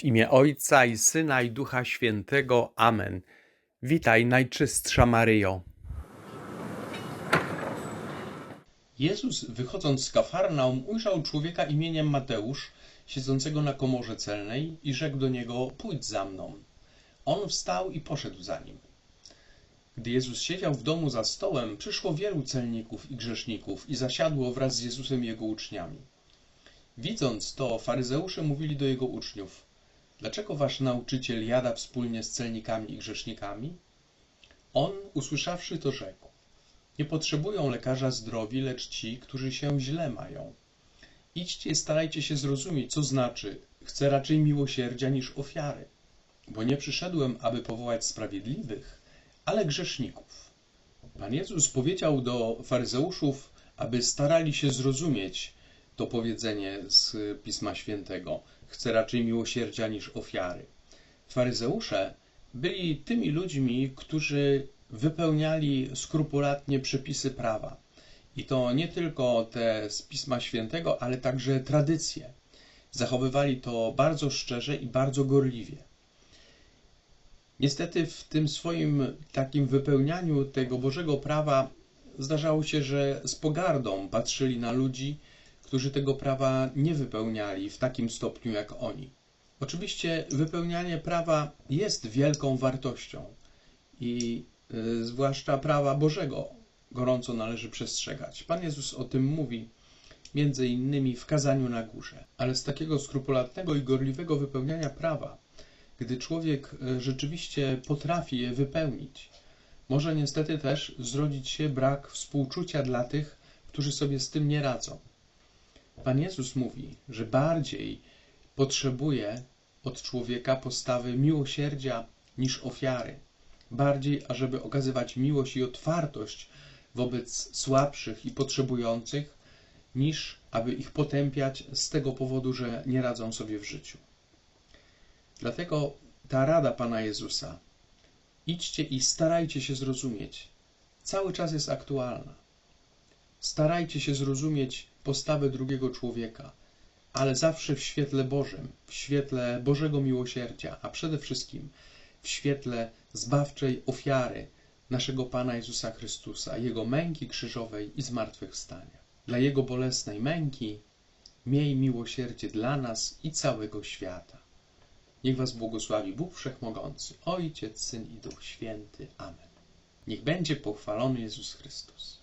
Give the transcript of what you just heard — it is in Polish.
W imię Ojca i Syna i Ducha Świętego. Amen. Witaj, Najczystsza Maryjo. Jezus, wychodząc z Kafarnaum, ujrzał człowieka imieniem Mateusz, siedzącego na komorze celnej i rzekł do niego, pójdź za mną. On wstał i poszedł za nim. Gdy Jezus siedział w domu za stołem, przyszło wielu celników i grzeszników i zasiadło wraz z Jezusem i jego uczniami. Widząc to, faryzeusze mówili do jego uczniów, dlaczego wasz nauczyciel jada wspólnie z celnikami i grzesznikami? On, usłyszawszy to, rzekł, nie potrzebują lekarza zdrowi, lecz ci, którzy się źle mają. Idźcie i starajcie się zrozumieć, co znaczy chcę raczej miłosierdzia niż ofiary, bo nie przyszedłem, aby powołać sprawiedliwych, ale grzeszników. Pan Jezus powiedział do faryzeuszów, aby starali się zrozumieć to powiedzenie z Pisma Świętego. Chcę raczej miłosierdzia niż ofiary. Faryzeusze byli tymi ludźmi, którzy wypełniali skrupulatnie przepisy prawa. I to nie tylko te z Pisma Świętego, ale także tradycje. Zachowywali to bardzo szczerze i bardzo gorliwie. Niestety w tym swoim takim wypełnianiu tego Bożego prawa zdarzało się, że z pogardą patrzyli na ludzi, którzy tego prawa nie wypełniali w takim stopniu jak oni. Oczywiście wypełnianie prawa jest wielką wartością i y, zwłaszcza prawa Bożego gorąco należy przestrzegać. Pan Jezus o tym mówi między innymi w kazaniu na górze. Ale z takiego skrupulatnego i gorliwego wypełniania prawa, gdy człowiek y, rzeczywiście potrafi je wypełnić, może niestety też zrodzić się brak współczucia dla tych, którzy sobie z tym nie radzą. Pan Jezus mówi, że bardziej potrzebuje od człowieka postawy miłosierdzia niż ofiary. Bardziej, ażeby okazywać miłość i otwartość wobec słabszych i potrzebujących, niż aby ich potępiać z tego powodu, że nie radzą sobie w życiu. Dlatego ta rada Pana Jezusa, idźcie i starajcie się zrozumieć, cały czas jest aktualna. Starajcie się zrozumieć postawę drugiego człowieka, ale zawsze w świetle Bożym, w świetle Bożego miłosierdzia, a przede wszystkim w świetle zbawczej ofiary naszego Pana Jezusa Chrystusa, Jego męki krzyżowej i zmartwychwstania. Dla Jego bolesnej męki miej miłosierdzie dla nas i całego świata. Niech Was błogosławi Bóg Wszechmogący, Ojciec, Syn i Duch Święty. Amen. Niech będzie pochwalony Jezus Chrystus.